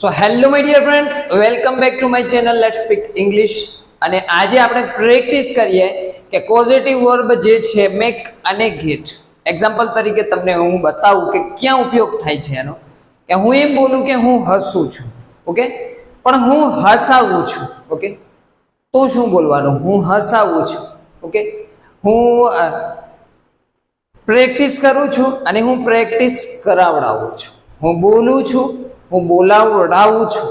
So hello my dear friends welcome back to my channel let speak English અને આજે આપણે practice કરીએ કે પોઝિટિવ વર્બ જે છે મેક અને ગેટ એક્ઝામ્પલ તરીકે તમને હું બતાવું કે ક્યાં ઉપયોગ થાય છે એનો. કે હું એમ બોલું કે હું હસું છું. ઓકે પણ હું હસાવું છું. ઓકે તો શું બોલવાનું? હું હસાવું છું. ઓકે હું પ્રેક્ટિસ કરું છું અને હું પ્રેક્ટિસ કરાવડાવું છું. હું બોલું છું હું બોલાવડાવું છું.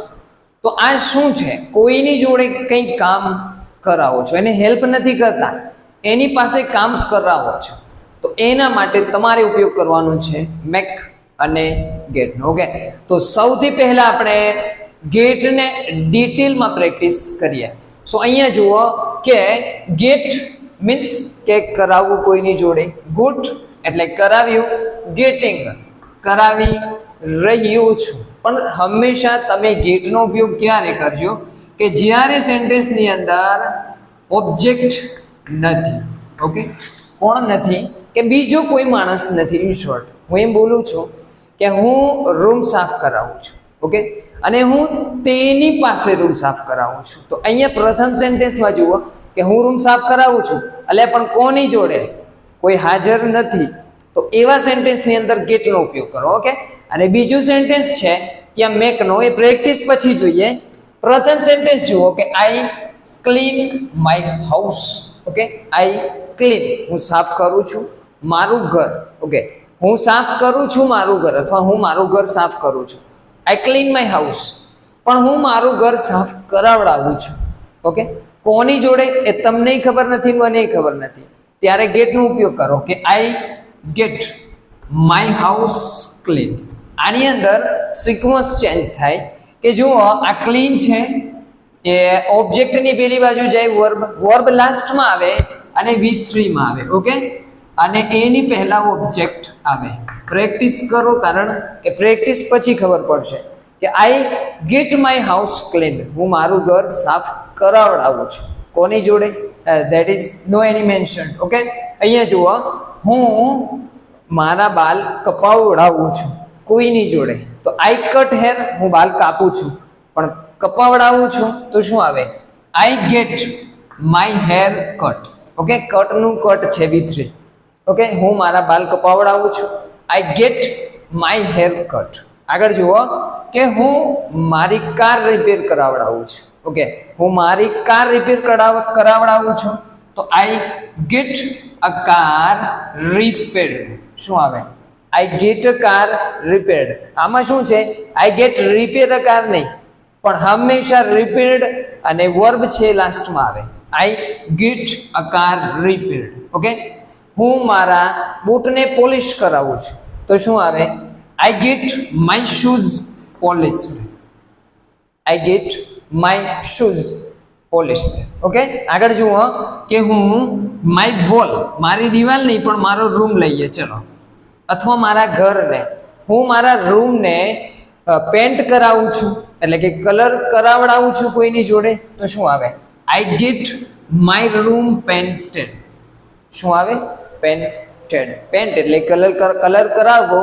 તો આ શું છે? કોઈની જોડે કંઈ કામ કરાવો છો? એને હેલ્પ નથી કરતા. એની પાસે કામ કરાવો છો. તો એના માટે તમારે ઉપયોગ કરવાનો છે મેક અને ગેટનો ઓકે તો સૌથી પહેલાં આપણે ગેટને ડિટેલમાં પ્રેક્ટિસ કરીએ. સો અહીંયા જુઓ કે ગેટ મીન્સ કે કરાવવું કોઈની જોડે. ગુટ એટલે કરાવ્યું. ગેટિંગ કરાવી રહ્યું છું. પણ હંમેશા તમે ગેટનો ઉપયોગ ક્યારે કરજો કે જ્યારે સેન્ટેન્સની અંદર ઓબ્જેક્ટ નથી, ઓકે? કોણ નથી કે બીજો કોઈ માણસ નથી? ઇન શોર્ટ હું એમ બોલું છું કે હું રૂમ સાફ કરાવું છું, ઓકે? અને હું તેની પાસે રૂમ સાફ કરાવું છું. તો અહીંયા પ્રથમ સેન્ટેન્સમાં જુઓ કે હું રૂમ સાફ કરાવું છું એટલે પણ કોની જોડે? કોઈ હાજર નથી. તો એવા સેન્ટેન્સની અંદર ગેટનો ઉપયોગ કરો, ઓકે? અને બીજું સેન્ટેન્સ છે, ત્યાં મેકનો, એ પ્રેક્ટિસ પછી જોઈએ. પ્રથમ સેન્ટેન્સ જુઓ કે I clean my house okay I clean હું સાફ કરું છું મારું ઘર. ઓકે હું સાફ કરું છું મારું ઘર અથવા હું મારું ઘર સાફ કરું છું. આઈ ક્લીન માય હાઉસ પણ હું મારું ઘર સાફ કરાવડાવું છું. ઓકે કોની જોડે? એ તમને ખબર નથી, મને ખબર નથી. ત્યારે ગેટનો ઉપયોગ કરો કે I get my house clean આની અંદર સિક્વન્સ ચેન્જ થાય કે જુઓ, આ ક્લીન છે, એ ઓબ્જેક્ટની પેલી બાજુ જાય વર્બ વર્બ લાસ્ટમાં આવે અને વી થ્રીમાં આવે ઓકે અને એની પહેલા ઓબ્જેક્ટ આવે. પ્રેક્ટિસ કરો, કારણ કે પ્રેક્ટિસ પછી ખબર પડશે કે I get my house clean હું મારું ઘર સાફ કરાવડાવું છું. કોની જોડે? That is no any mention okay અહીંયા જુઓ, હું મારા બાલ કપાવડાવું છું. કોઈની જોડે? તો આઈ કટ હેર હું બાલ કાપું છું. પણ કપાવડાવું છું તો શું આવે? I get my hair cut okay કટનું cut છે વી થ્રી ઓકે હું મારા બાલ કપાવડાવું છું. I get my hair cut આગળ જુઓ કે હું મારી કાર રિપેર કરાવડાવું છું. ઓકે હું મારી કાર રિપેર કરાવડાવું છું. તો આઈ ગેટ અ કાર રિપેર્ડ શું આવે? આઈ ગેટ અ કાર રિપેર્ડ આમાં શું છે? I get repair a car નહીં. પણ હંમેશા રિપેર્ડ અને વર્બ છે લાસ્ટમાં આવે. I get a car repaired okay હું મારા બૂટને પોલિશ કરાવું છું. તો શું આવે? I get my shoes polished I get my shoes polish okay આગળ જુઓ કે હું માય વોલ મારી દિવાલ નહીં, પણ મારો રૂમ લઈએ. ચલો. અથવા મારા ઘરને. હું મારા રૂમને પેન્ટ કરાવું છું. એટલે કે કલર કરાવડાવું છું કોઈની જોડે, તો શું આવે? I get my room painted શું આવે? પેન્ટેડ પેન્ટ એટલે કલર કલર કરાવવો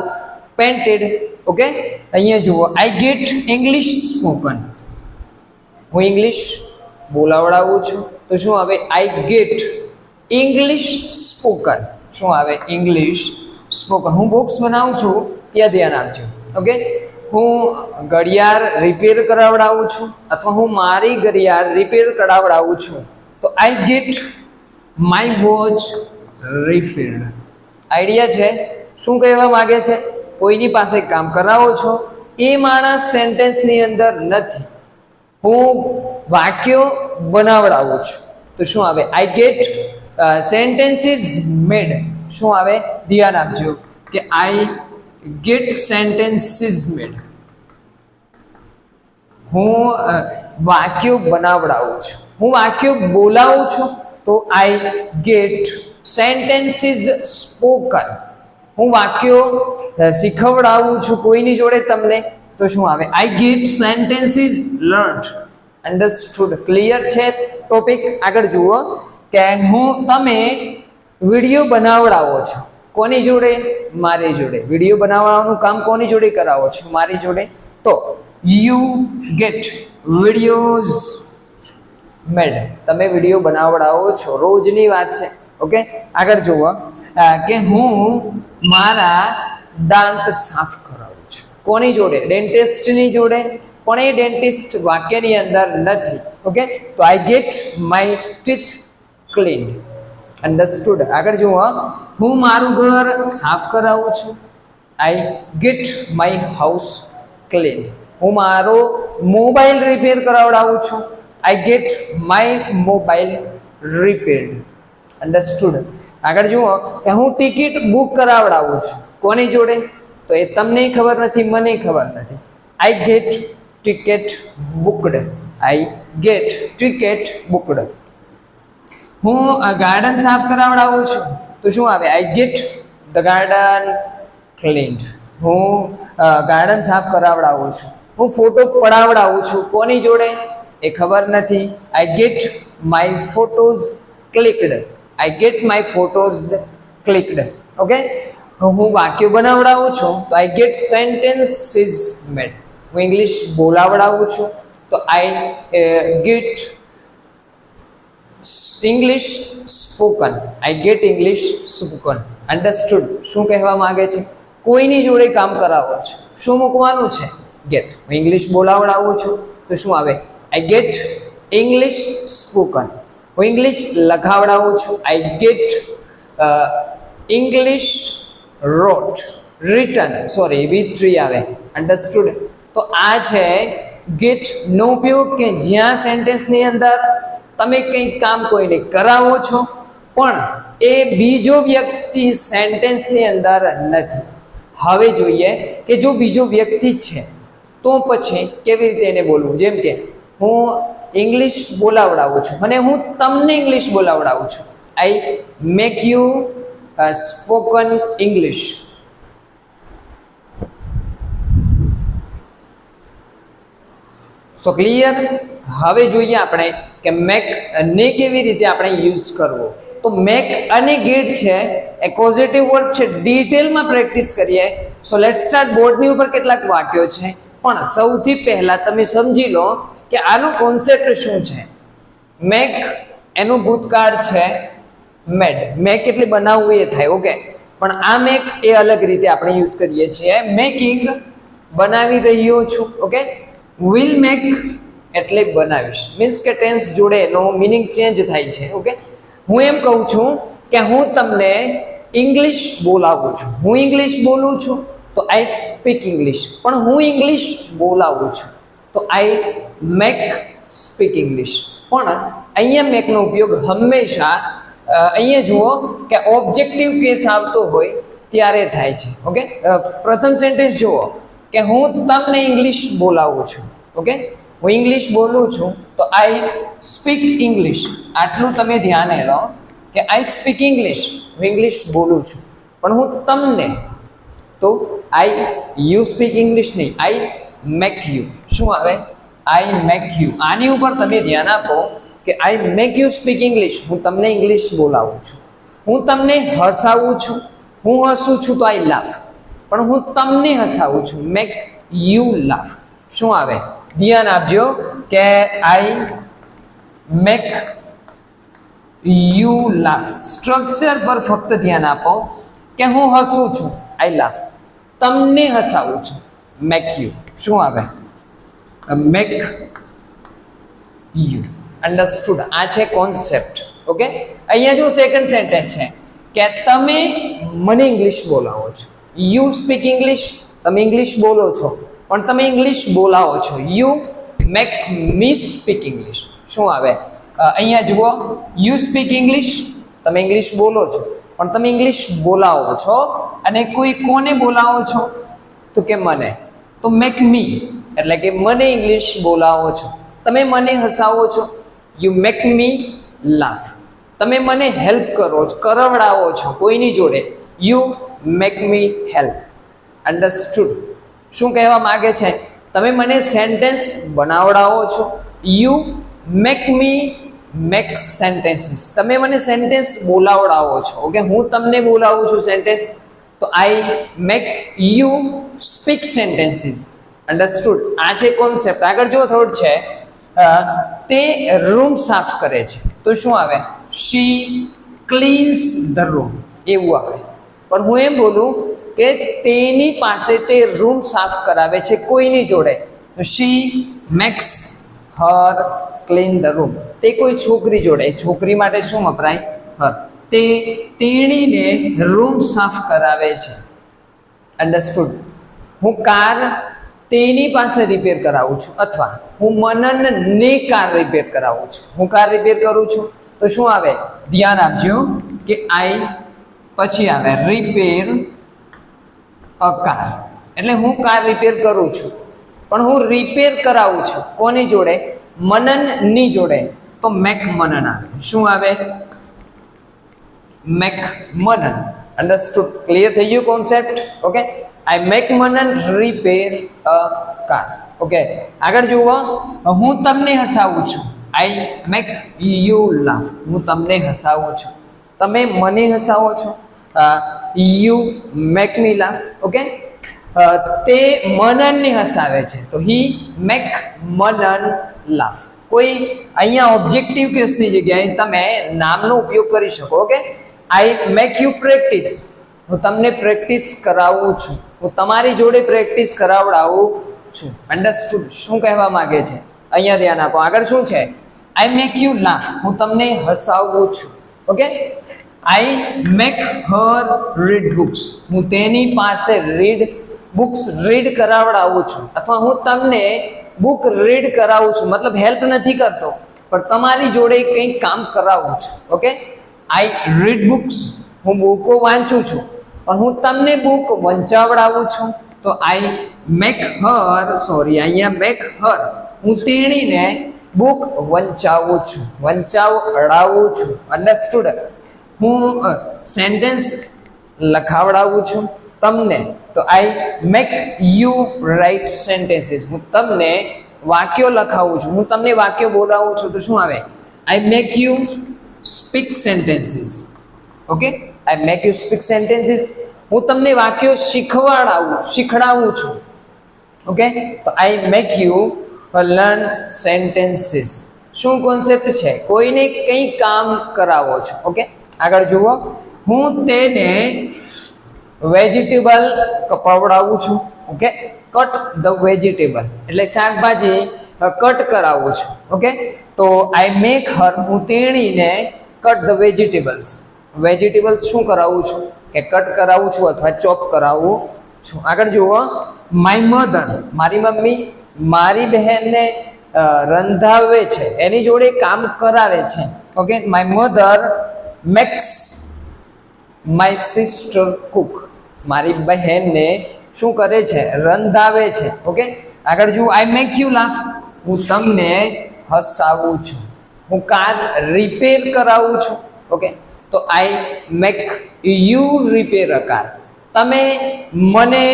પેન્ટેડ ઓકે અહીંયા જુઓ. આઈ ગેટ ઇંગ્લિશ સ્પોકન હું ઇંગ્લિશ બોલાવડાવું છું. તો શું આવે? આઈ ગેટ ઇંગ્લિશ સ્પોકન શું આવે? English spoken. હું બોક્સ બનાવું છું, ત્યાં ધ્યાન આપજો. ઓકે? હું ઘડિયાળ રિપેર કરાવડાવું છું, અથવા હું મારી ઘડિયાળ રિપેર કરાવડાવું છું. તો I get my watch repaired idea છે? શું કહેવા માગે છે? કોઈની પાસે કામ કરાવો છો? એ માણસ સેન્ટેન્સની અંદર નથી. હું વાક્યો બનાવડાવું છું. તો શું આવે? આઈ ગેટ સેન્ટેન્સીસ મેડ શું આવે? ધ્યાન આપજો કે આઈ ગેટ સેન્ટેન્સીસ મેડ હું વાક્યો બનાવડાવું છું. હું વાક્યો બોલાવું છું તો આઈ ગેટ સેન્ટેન્સીસ સ્પોકન હું વાક્યો શીખવડાવું છું કોઈની જોડે તમને તો શું આવે? I get sentences learned understood clear છે ટોપિક આગળ જુઓ કે હું, તમે વીડિયો બનાવડાવો છો? કોની જોડે? મારી જોડે. વીડિયો બનાવવાનું કામ કોની જોડે કરાવો છો? મારી જોડે. તો યુ ગેટ વિડીયોઝ મેડ તમે વીડિયો બનાવડાવો છો. રોજની વાત છે. ઓકે આગળ જુઓ. કે હું મારા દાંત સાફ કરાવું છું. કોની જોડે? ડેન્ટિસ્ટની જોડે. પણ એ ડેન્ટિસ્ટ વાક્યની અંદર નથી. ઓકે તો I get my teeth clean understood આગળ જુઓ, હું. મારું ઘર સાફ કરાવું છું. I get my house clean હું મારો મોબાઈલ રિપેર કરાવડાવું છું. I get my mobile repaired understood આગળ જુઓ, કે હું ટિકિટ બુક કરાવડાવું છું. કોની જોડે? તો એ તમને ખબર નથી, મને ખબર નથી. I get ticket booked I get ticket booked હું ગાર્ડન સાફ કરાવડાવું છું. તો શું આવે? I get the garden cleaned હું ગાર્ડન સાફ કરાવડાવું છું. હું ફોટો પડાવડાવું છું. કોની જોડે? એ ખબર નથી. I get my photos clicked I get my photos clicked okay હું વાક્ય બનાવડાવું છું. તો I get sentence is made હું ઇંગ્લિશ બોલાવડાવું છું. તો I get English spoken I get English spoken understood શું કહેવા માગે છે? કોઈની જોડે કામ કરાવો છો? શું મૂકવાનું છે? ગેટ હું ઇંગ્લિશ બોલાવડાવું છું. તો શું આવે? આઈ ગેટ ઇંગ્લિશ સ્પોકન હું ઇંગ્લિશ લખાવડાવું છું. I get English wrote written sorry V three આવે. અન્ડરસ્ટુડ તો આ છે ગેટ નો ઉપયોગ કે જ્યાં સેન્ટેન્સની અંદર તમે કંઈક કામ કોઈને કરાવો છો, પણ એ બીજો વ્યક્તિ સેન્ટેન્સની અંદર નથી. હવે જોઈએ કે જો બીજો વ્યક્તિ છે, તો પછી કેવી રીતે એને બોલવું? જેમ કે, હું ઇંગ્લિશ બોલાવડાવું છું અને હું તમને ઇંગ્લિશ બોલાવડાવું છું. I make you spoken English so clear હવે જોઈએ આપણે કે મેક ને કેવી રીતે આપણે યુઝ કરવો? તો મેક અને ગેટ છે, એ પોઝિટિવ વર્ડ છે, ડિટેલમાં પ્રેક્ટિસ કરીએ. સો લેટ સ્ટાર્ટ બોર્ડની ઉપર કેટલાક વાક્યો છે. પણ સૌથી પહેલાં તમે સમજી લો કે આનો કોન્સેપ્ટ શું છે? મેક એનું ભૂતકાળ છે, મેડ. મેક એટલે બનાવવું એ થાય, ઓકે? પણ આ મેક એ અલગ રીતે આપણે યુઝ કરીએ છીએ. મેકિંગ બનાવી રહ્યો છું, ઓકે? વિલ મેક એટલે બનાવીશ. મીન્સ કે ટેન્સ જોડે એનો મિનિંગ ચેન્જ થાય છે ઓકે હું એમ કહું છું કે હું તમને ઇંગ્લિશ બોલાવું છું. હું ઇંગ્લિશ બોલું છું, તો આઈ સ્પીક ઇંગ્લિશ પણ હું ઇંગ્લિશ બોલાવું છું, તો આઈ મેક સ્પીક ઇંગ્લિશ પણ અહીંયા મેકનો ઉપયોગ હંમેશા અહીંયા જુઓ કે ઓબ્જેક્ટિવ કેસ આવતો હોય ત્યારે થાય છે ઓકે પ્રથમ સેન્ટેન્સ જુઓ કે હું તમને ઇંગ્લિશ બોલાવું છું ઓકે હું ઇંગ્લિશ બોલું છું, તો આઈ સ્પીક ઇંગ્લિશ આટલું તમે ધ્યાને લો કે આઈ સ્પીક ઇંગ્લિશ હું ઇંગ્લિશ બોલું છું. પણ હું તમને તો આઈ યુ સ્પીક ઇંગ્લિશ નહીં. આઈ મેક યુ શું આવે? આઈ મેક યુ આની ઉપર તમે ધ્યાન આપો કે I make you speak English હું તમને ઇંગ્લિશ બોલાવું છું. હું તમને હસાવું છું. હું હસું છું તો આઈ લાફ પણ હું તમને હસાવું છું. મેક યુ લાફ શું આવે? ધ્યાન આપજો કે I make you laugh. Structure પર ફક્ત ધ્યાન આપો કે હું હસું છું. આઈ લાફ તમને હસાવું છું. મેક યુ શું આવે? મેક યુ અન્ડરસ્ટુડ આ છે કોન્સેપ્ટ ઓકે અહીંયા જો સેકન્ડ સેન્ટેન્સ છે કે તમે મને ઇંગ્લિશ બોલાવો છો. યુ સ્પીક ઇંગ્લિશ તમે ઇંગ્લિશ બોલો છો? પણ તમે ઇંગ્લિશ બોલાવો છો. You make me speak English શું આવે? અહીંયા જુઓ. યુ સ્પીક ઇંગ્લિશ તમે ઇંગ્લિશ બોલો છો. પણ તમે ઇંગ્લિશ બોલાવો છો અને કોઈ કોને બોલાવો છો? તો કે મને. તો મેક મી એટલે કે મને ઇંગ્લિશ બોલાવો છો. તમે મને હસાવો છો. યુ મેક મી લાફ તમે મને હેલ્પ કરો છો, કરવડાવો છો કોઈની જોડે. You make me help understood શું કહેવા માગે છે? તમે મને સેન્ટેન્સ બનાવડાવો છો. You make me make sentences તમે મને સેન્ટેન્સ બોલાવડાવો છો ઓકે હું તમને બોલાવું છું સેન્ટેન્સ તો I make you speak sentences understood આ જે કોન્સેપ્ટ આગળ જો થોડ છે. તે રૂમ સાફ કરે છે. તો શું આવે? શી ક્લીન્સ ધ રૂમ એવું આવે. પણ હું એમ બોલું કે તેની પાસે તે રૂમ સાફ કરાવે છે કોઈની જોડે? She makes her clean the room તે કોઈ છોકરી જોડે. છોકરી માટે શું વપરાય? હર તે તેણીને રૂમ સાફ કરાવે છે. અન્ડરસ્ટુડ હું કાર તેની પાસે રિપેર કરાવું છું અથવા હું મનનને કાર રિપેર કરાવું છું. હું કાર રિપેર કરું છું? તો શું આવે? ધ્યાન આપજો કે આઈ પછી આવે. રિપેર અ કાર એટલે હું કાર રિપેર કરું છું. પણ હું રિપેર કરાવું છું. કોની જોડે? મનનની જોડે. તો મેક મનન આવે. શું આવે? મેક મનન અન્ડરસ્ટુડ ક્લિયર થઈ ગયું concept okay I make Manan repair a car okay આગળ જુઓ. હું તમને હસાવું છું. આઈ મેક યુ લાફ હું તમને હસાવું છું. તમે મને હસાવો છો? You make me laugh okay તે મનનને હસાવે છે. તો હી મેક મનન લાફ કોઈ અહીંયા ઓબ્જેક્ટિવ કેસની જગ્યાએ તમે નામનો ઉપયોગ કરી શકો okay I make you practice હું તમને પ્રેક્ટિસ કરાવું છું. હું તમારી જોડે પ્રેક્ટિસ કરાવડાવું છું. અન્ડરસ્ટુડ શું કહેવા માગે છે? અહીંયા ધ્યાન આપો. આગળ શું છે? આઈ મેક યુ લાફ હું તમને હસાવું છું okay I make her read books હું તેની પાસે રીડ બુક્સ રીડ કરાવડાવું છું. અથવા હું તમને બુક રીડ કરાવું છું. મતલબ હેલ્પ નથી કરતો. પણ તમારી જોડે કંઈક કામ કરાવું છું. ઓકે આઈ રીડ બુક્સ હું બુકો વાંચું છું. પણ હું તમને બુક વંચાવડાવું છું. તો આઈ મેક હર સોરી અહીંયા મેક હર હું તેણીને બુક વંચાવું છું. વંચાવડાવું છું. અન્ડરસ્ટુડ હું સેન્ટેન્સ લખાવડાવું છું તમને. તો I make you write sentences હું તમને વાક્યો લખાવું છું. હું તમને વાક્યો બોલાવું છું. તો શું આવે? I make you speak sentences okay I make you speak sentences હું તમને વાક્યો શીખવાડાવું, શીખડાવું છું. ઓકે તો I make you learn sentences શું કોન્સેપ્ટ છે? કોઈને કંઈ કામ કરાવો છો? ઓકે આગળ જુઓ. હું તેને વેજીટેબલ કપાવડાવું છું. ઓકે કટ ધ વેજીટેબલ એટલે શાકભાજી કટ કરાવું છું. ઓકે તો આઈ મેક હર હું તેણીને કટ ધ વેજીટેબલ્સ વેજીટેબલ્સ શું કરાવું છું? કે કટ કરાવું છું અથવા ચોપ કરાવું છું. આગળ જુઓ. માય મધર મારી મમ્મી, મારી બહેનને રંધાવે છે. એની જોડે કામ કરાવે છે. Okay my mother makes, my sister cook. મારી બહેનને શું કરે છે? રંધાવે છે. ઓકે? આગળ જુઓ આઈ મેક યુ લાફ હું તમને હસાવું છું. હું કાર રિપેર કરાવું છું. ઓકે? તો I make you repair a car તમે મને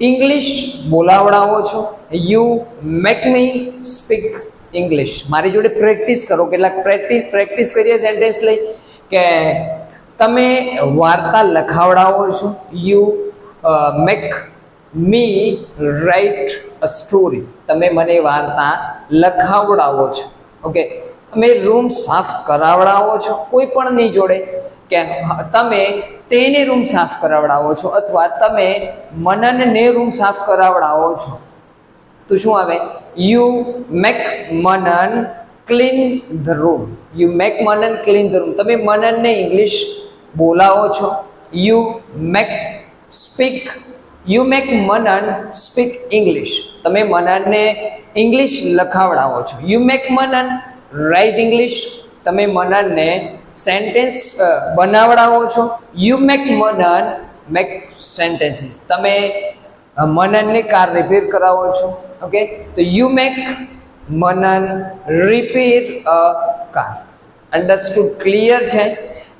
ઇંગ્લિશ બોલાવડાવો છો. You make me speak English મારી જોડે પ્રેક્ટિસ કરો. કેટલાક પ્રેક્ટિસ પ્રેક્ટિસ કરીએ સેન્ટેન્સ લઈ કે તમે વાર્તા લખાવડાવો છો. You make me write a story તમે મને વાર્તા લખાવડાવો છો. ઓકે તમે રૂમ સાફ કરાવડાવો છો. કોઈ પણની જોડે કે તમે તેને રૂમ સાફ કરાવડાવો છો અથવા તમે મનનને રૂમ સાફ કરાવડાવો છો. તો શું આવે? You make Manan clean the room you make Manan clean the room તમે મનનને ઇંગ્લિશ બોલાવો છો. You make speak you make Manan speak English તમે મનનને ઇંગ્લિશ લખાવડાવો છો. You make Manan write English તમે મનનને સેન્ટેન્સ બનાવડાવો છો. You make Manan make sentences તમે મનનને કાર રિપેર કરાવો છો. ઓકે તો you make Manan repair a car understood clear છે?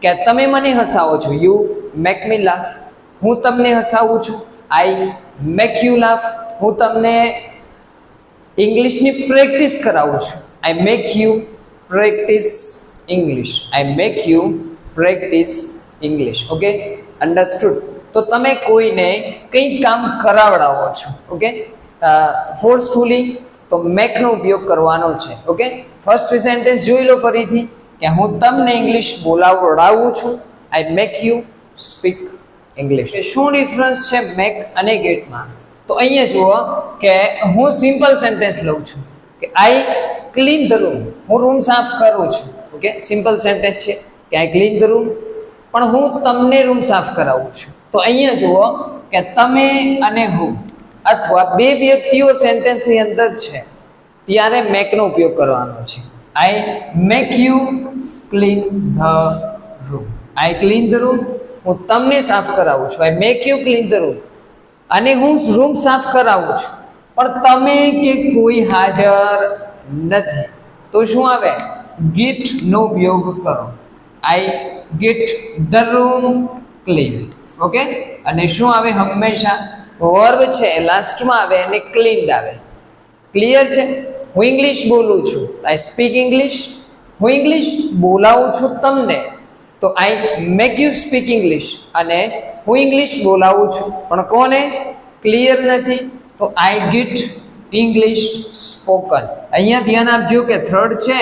કે તમે મને હસાવો છો. યુ મેક મી લાફ હું તમને હસાવું છું. આઈ મેક યુ લાફ હું તમને ઇંગ્લિશની પ્રેક્ટિસ કરાવું છું. I make you practice English I make you practice English okay understood તો તમે કોઈને કંઈક કામ કરાવડાવો છો, ઓકે? ફોર્સફુલી તો મેકનો ઉપયોગ કરવાનો છે, ઓકે? ફર્સ્ટ સેન્ટેન્સ જોઈ લો ફરીથી, કે હું તમને ઇંગ્લિશ બોલાવડાવું છું. I make you speak English શું ડિફરન્સ છે મેક અને ગેટમાં તો અહીંયા જુઓ કે હું સિમ્પલ સેન્ટેન્સ લઉં છું, કે આઈ ક્લીન ધ રૂમ હું રૂમ સાફ કરું છું, ઓકે? સિમ્પલ સેન્ટેન્સ છે કે આઈ ક્લીન ધ રૂમ પણ હું તમને રૂમ સાફ કરાવું છું. તો અહીંયા જુઓ કે તમે અને હું અથવા બે વ્યક્તિઓ સેન્ટેન્સની અંદર છે, ત્યારે મેકનો ઉપયોગ કરવાનો છે. I make you clean the room I clean the room હું તમને સાફ કરાવું છું. I make you clean the room અને હું રૂમ સાફ કરાવું છું. પણ તમે કે કોઈ હાજર નથી. તો શું આવે? ગીટ નો ઉપયોગ કરો. I get the room clean okay? અને શું આવે હંમેશા? વર્બ છે લાસ્ટમાં આવે અને ક્લીન્ડ આવે. ક્લિયર છે? હું ઇંગ્લિશ બોલું છું. આઈ સ્પીક ઇંગ્લિશ હું ઇંગ્લિશ બોલાવું છું તમને. તો I make you speak English અને હું ઇંગ્લિશ બોલાવું છું. પણ કોને? ક્લિયર નથી. તો આઈ ગીટ ઇંગ્લિશ સ્પોકન અહીંયા ધ્યાન આપજો કે થર્ડ છે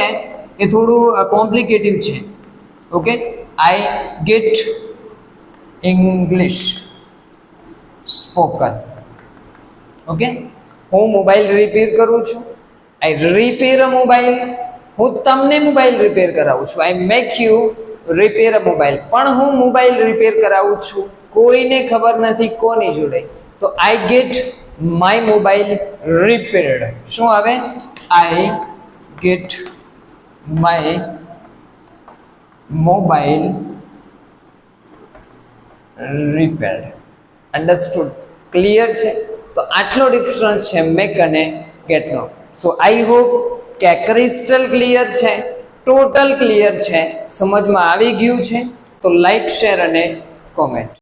એ થોડું કોમ્પ્લિકેટિવ છે. Okay? I get English spoken okay હું મોબાઈલ રિપેર કરું છું. આઈ રિપેર અ મોબાઈલ હું તમને મોબાઈલ રિપેર કરાવું છું. I make you repair a mobile પણ હું મોબાઈલ રિપેર કરાવું છું. કોઈને ખબર નથી કોની જોડે. તો I get my mobile repaired શું આવે? I get my mobile repaired understood clear છે? તો આટલો ડિફરન્સ છે મેક અને ગેટનો સો આઈ હોપ કે ક્રિસ્ટલ ક્લિયર છે ટોટલ ક્લિયર છે. સમજમાં આવી ગયું છે? તો લાઈક શેર અને કોમેન્ટ